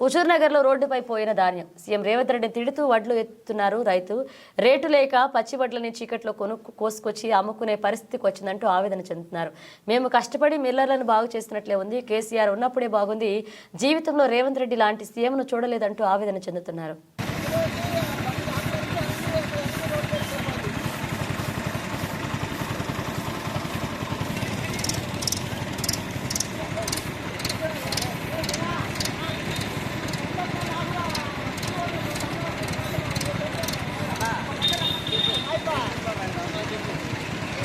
హుజూర్ నగర్లో రోడ్డుపై పోయిన ధాన్యం. సీఎం రేవంత్ రెడ్డి తిడుతూ వడ్లు ఎత్తున్నారు రైతు. రేటు లేక పచ్చి వడ్లని చీకట్లో కొను కోసుకొచ్చి అమ్ముకునే పరిస్థితికి వచ్చిందంటూ ఆవేదన చెందుతున్నారు. మేము కష్టపడి మిల్లర్లను బాగు చేస్తున్నట్లే ఉంది. కేసీఆర్ ఉన్నప్పుడే బాగుంది. జీవితంలో రేవంత్ రెడ్డి లాంటి సీఎంను చూడలేదంటూ ఆవేదన చెందుతున్నారు.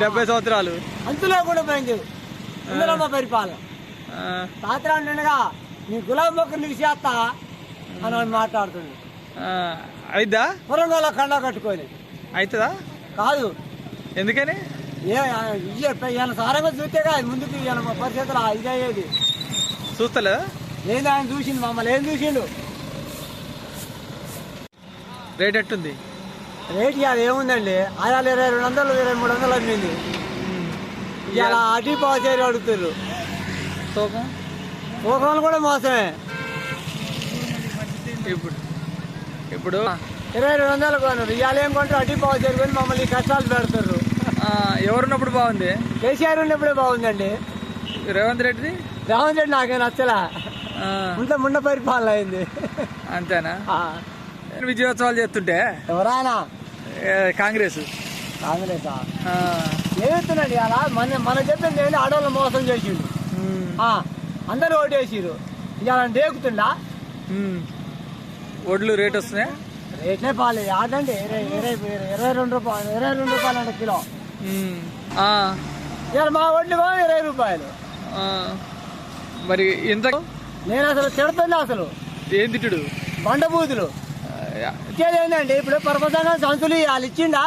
డెబ్బై సంవత్సరాలు. అంతులో కూడా పోయింది ఇందులో పరిపాలన. తాత అంటుండగా నీ గులాబీ మొక్కలు నీకు చేస్తా అని మాట్లాడుతుండు. అయిద్దా? పొరంగోలో కండ కట్టుకొని. అవుతుందా కాదు. ఎందుకని? ఏ ఈయన సారంగా చూస్తేగా ముందుకు ఈయన పరిస్థితులు ఇదయ్యేది చూస్తలేదా? ఏంది ఆయన చూసిండు మమ్మల్ని ఏం చూసిండు? రేట్ ఎట్టుంది? రేట్ ఇవాళ ఏముందండి? ఆయాలు ఇరవై రెండు వందలు ఇరవై మూడు వందలు అమ్మింది. ఇవాళ అటీ పాసేరు అడుగుతారు తూకం? తూకాలు కూడా మోసమే. ఇప్పుడు? ఇప్పుడు? ఇరవై రెండు వందలు కొన్నారు ఇవాళ ఏం కొంటారు? అటీ పాసేరు కొని మమ్మల్ని కష్టాలు పెడతారు ఎవరున్నప్పుడు బాగుంది? కేసీఆర్ ఉన్నప్పుడే బాగుందండి. రేవంత్ రెడ్డిది? రేవంత్ రెడ్డి నాకేం నచ్చలా. ముంత ముండ పరిపాలన అయింది. అంతేనా? ఆ, విజయోత్సవాలు చేస్తుంటే? ఎవరాయన? కాంగ్రెస్. కాంగ్రెస్ ఏమిస్తున్నాడు అలా మన మన చెప్పింది ఏంటి ఆడవాళ్ళని మోసం చేసిండు. అందరూ ఓటేసిరు ఇవాళ డేకుతుండా ఉమ్. వడ్లు రేట్ వస్తున్నాయి? రేట్లే పాలు. ఆడండి. ఇరవై రెండు రూపాయలు ఇరవై రెండు రూపాయలు అంటే కిలో ఇవాళ మా ఒడ్లు ఇరవై రూపాయలు. మరి ఎంత నేను అసలు తిడుతున్నా అసలు. ఏం తిట్టుడు? బండబూతులు. ఇచ్చేది ఏంటండి ఇప్పుడు పరపసంగా సంచులు వాళ్ళు ఇచ్చిండా?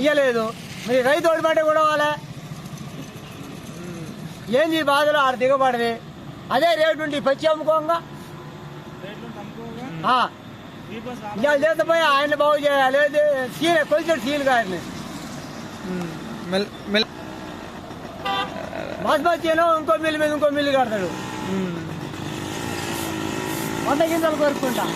ఇయ్యలేదు. మీరు రైతు ఓడిపడ్డ కూడా వాళ్ళే ఏంది బాధలు? ఆడ దిగబడది. అదే రేటు ఉండి పచ్చి అమ్ముకోంగా. ఇవాళ చేతపోయి ఆయన బాగు చేయాలి. సీల్ కొంచెం. మెల్ మెల్. బాస్మతిలో ఇంకో మిల్లు మీద ఇంకో మిల్లు కడతాడు. వంద గింజలు కొరుక్కుంటా